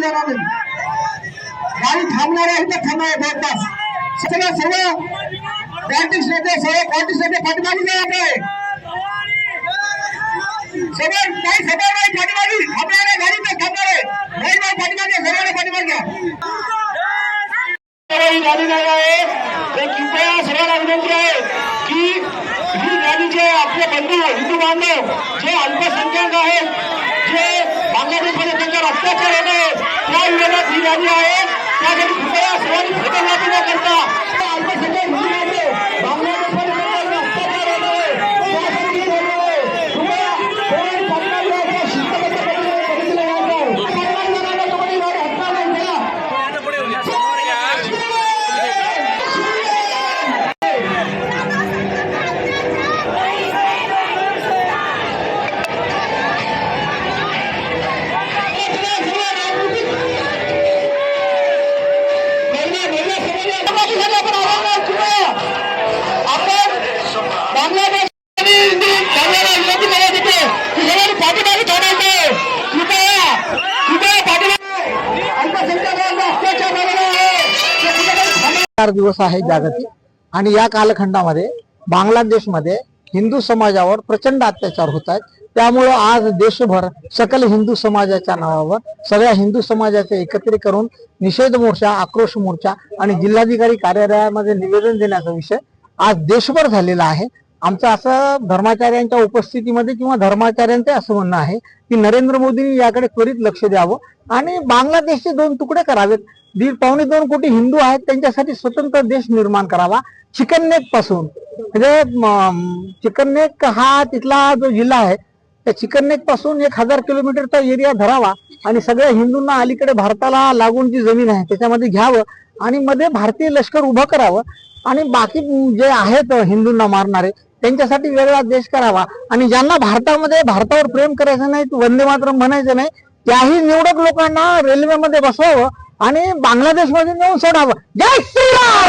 देणार नाही गाडी थांबणार आहे तर थांबणार आहे जवळपास. सगळं सर्व पॉलिटिक्स नेते सर्व पॉलिटिक्स नेते पाठीमागे जाणार आहे सगळं नाही पाठीमागे. थांबणार आहे गाडी तर थांबणार आहे नाही नाही पाठीमागे. पाठीमागे. गाडी नाही आहे. तर कृपया विनंती आहे की ही गाडी जे आपले बंधू हिंदू बांधव जे अल्पसंख्याक आहेत जे बांगलादेशमध्ये त्यांच्यावर अत्याचार होत आहे त्या विरोधात ही गाडी आहे त्यासाठी कृपया चार दिवस आहे जागतिक. आणि या कालखंडामध्ये बांगलादेशमध्ये हिंदू समाजावर प्रचंड अत्याचार होत आहेत. त्यामुळं आज देशभर सकल हिंदू समाजाच्या नावावर सगळ्या हिंदू समाजाचे एकत्रित करून निषेध मोर्चा आक्रोश मोर्चा आणि जिल्हाधिकारी कार्यालयामध्ये निवेदन देण्याचा विषय आज देशभर झालेला आहे. आमचं असं धर्माचार्यांच्या उपस्थितीमध्ये किंवा धर्माचार्यांचे असं म्हणणं आहे की नरेंद्र मोदींनी याकडे त्वरित लक्ष द्यावं आणि बांगलादेशचे दोन तुकडे करावेत. दीड पावणे दोन कोटी हिंदू आहेत त्यांच्यासाठी स्वतंत्र देश निर्माण करावा. चिकन नेकपासून. म्हणजे चिकन नेक हा तिथला जो जिल्हा आहे त्या चिकन नेकपासून एक हजार किलोमीटरचा एरिया धरावा आणि सगळ्या हिंदूंना अलीकडे भारताला लागून जी जमीन आहे त्याच्यामध्ये घ्यावं आणि मध्ये भारतीय लष्कर उभं करावं आणि बाकी जे आहेत हिंदूंना मारणारे त्यांच्यासाठी वेगळा देश करावा. आणि ज्यांना भारतामध्ये भारतावर प्रेम करायचं नाही वंदे मातरम म्हणायचं नाही त्याही निवडक लोकांना रेल्वेमध्ये बसवावं आणि बांगलादेशमध्ये नेऊन सोडावं. जय श्रीराम!